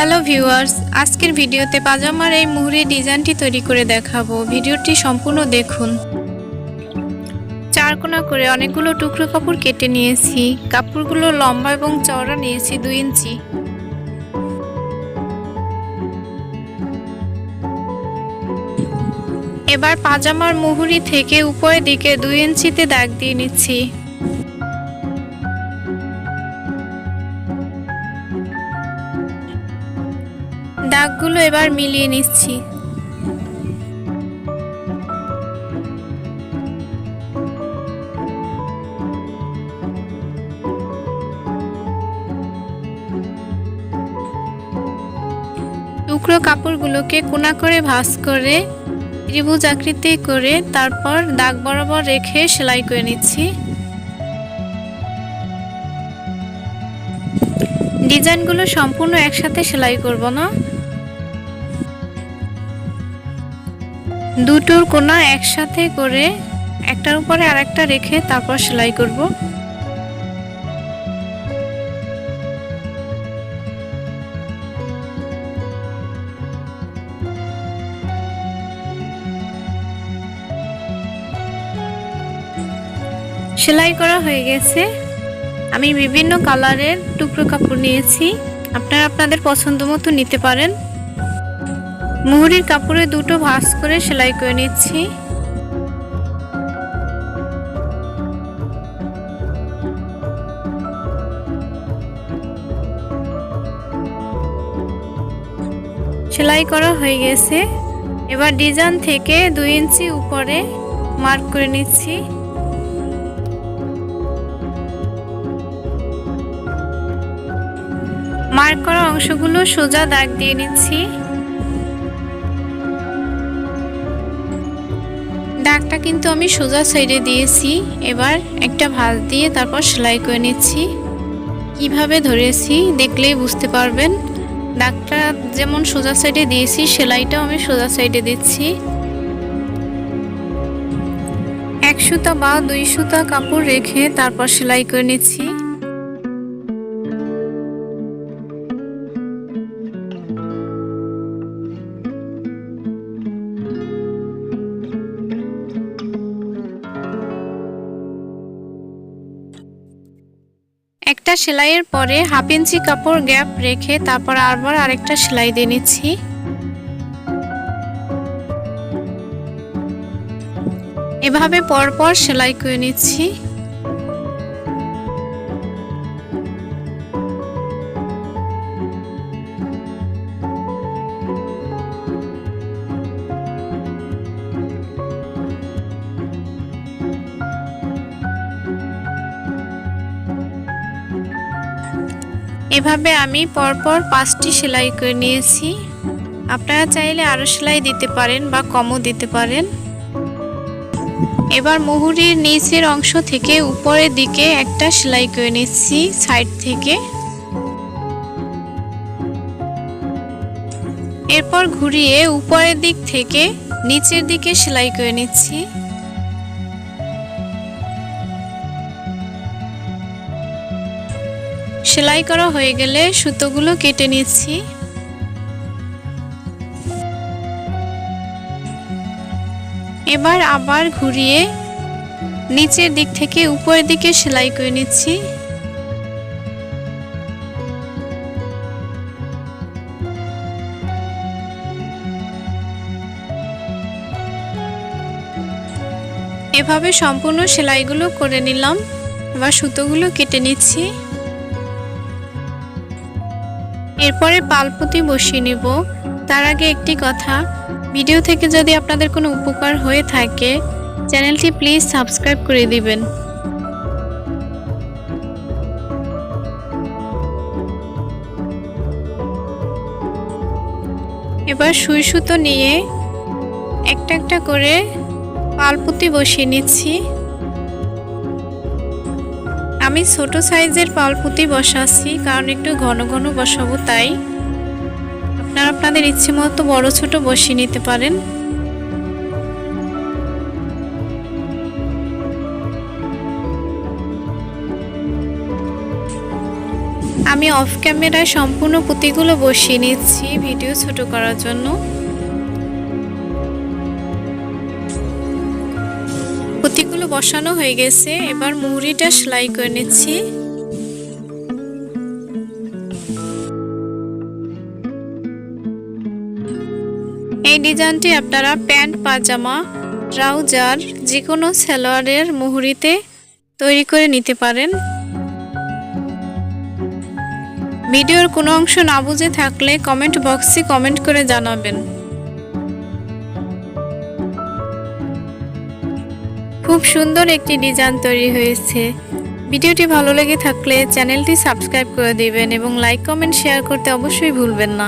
Hello viewers, আজকের ভিডিওতে পাজামার এই মুহুরি ডিজাইনটি তৈরি করে দেখাবো। ভিডিওটি সম্পূর্ণ দেখুন। চার কোনা করে অনেকগুলো টুকরো কাপড় কেটে নিয়েছি। কাপড়গুলো লম্বা এবং চওড়া নিয়েছি দুই ইঞ্চি। এবার পাজামার মুহুরি থেকে উপরের দিকে দুই ইঞ্চিতে দাগ দিয়ে নিচ্ছি। দাগগুলো এবার মিলিয়ে নিচ্ছি। টুকরো কাপড়গুলোকে কোনা করে ভাঁজ করে ত্রিভুজ আকৃতি করে তারপর দাগ বরাবর রেখে সেলাই করে নিচ্ছি। ডিজাইনগুলো সম্পূর্ণ একসাথে সেলাই করব না। দুটোর কোনা একসাথে করে একটার উপরে আরেকটা রেখে তারপর সেলাই করব। সেলাই করা হয়ে গেছে। আমি বিভিন্ন কালারের টুকরো কাপড় নিয়েছি। আপনারা আপনাদের পছন্দ মতো নিতে পারেন। মুহুরির কাপড়ে দুটো ভাঁজ করে সেলাই করে নিচ্ছি। সেলাই করা হয়ে গেছে। এবার ডিজাইন থেকে দুই ইঞ্চি উপরে মার্ক করে নিচ্ছি। মার্ক করা অংশগুলো সোজা দাগ দিয়ে নিচ্ছি। দাগটা কিন্তু আমি সোজা সাইডে দিয়েছি। এবার একটা ভাঁজ দিয়ে তারপর সেলাই করে নিচ্ছি। কীভাবে ধরেছি দেখলেই বুঝতে পারবেন। দাগটা যেমন সোজা সাইডে দিয়েছি, সেলাইটাও আমি সোজা সাইডে দিচ্ছি। এক সুতা বা দুই সুতা কাপড় রেখে তারপর সেলাই করে নিচ্ছি। একটা সেলাইয়ের পরে হাফ ইঞ্চি কাপড় গ্যাপ রেখে তারপর আবার আরেকটা সেলাই দিয়ে নিচ্ছি। এভাবে পরপর সেলাই করে নিচ্ছি। এভাবে আমি পরপর পাঁচটি সেলাই করে নিয়েছি। আপনারা চাইলে আরও সেলাই দিতে পারেন বা কমও দিতে পারেন। এবার মুহুরির নিচের অংশ থেকে উপরের দিকে একটা সেলাই করে নিচ্ছি, সাইড থেকে। এরপর ঘুরিয়ে উপরের দিক থেকে নিচের দিকে সেলাই করে নিচ্ছি। সেলাই করা হয়ে গেলে সুতোগুলো কেটে নিচ্ছি। এবার আবার ঘুরিয়ে নিচের দিক থেকে উপরের দিকে সেলাই করে নিচ্ছি। এভাবে সম্পূর্ণ সেলাইগুলো করে নিলাম। এবার সুতোগুলো কেটে নিচ্ছি। এরপরে পালপুতি বসিয়ে নেব। তার আগে একটি কথা। ভিডিও থেকে যদি আপনাদের কোনো উপকার হয়ে থাকে, চ্যানেলটি প্লিজ সাবস্ক্রাইব করে দিবেন। এবার সুই সুতো নিয়ে একটা একটা করে পালপুতি বসিয়ে নিচ্ছি। আমি ছোট সাইজের পালপুতি বসাচ্ছি, কারণ একটু ঘন ঘন বসাবো, তাই। আপনারা আপনাদের ইচ্ছে মতো বড় ছোট বসিয়ে নিতে পারেন। আমি অফ ক্যামেরায় সম্পূর্ণ পুঁতিগুলো বসিয়ে নিচ্ছি ভিডিও ছোট করার জন্য। পুঁতিগুলো বসানো হয়ে গেছে। এবার মুহুরিটা সেলাই করে নিচ্ছি। এই ডিজাইনটি আপনারা প্যান্ট, পাজামা, ট্রাউজার যে কোনো সালোয়ারের মুহুরিতে তৈরি করে নিতে পারেন। ভিডিওর কোনো অংশ না বুঝে থাকলে কমেন্ট বক্সে কমেন্ট করে জানাবেন। খুব সুন্দর একটি ডিজাইন তৈরি হয়েছে। ভিডিওটি ভালো লেগে থাকলে চ্যানেলটি সাবস্ক্রাইব করে দিবেন এবং লাইক, কমেন্ট, শেয়ার করতে অবশ্যই ভুলবেন না।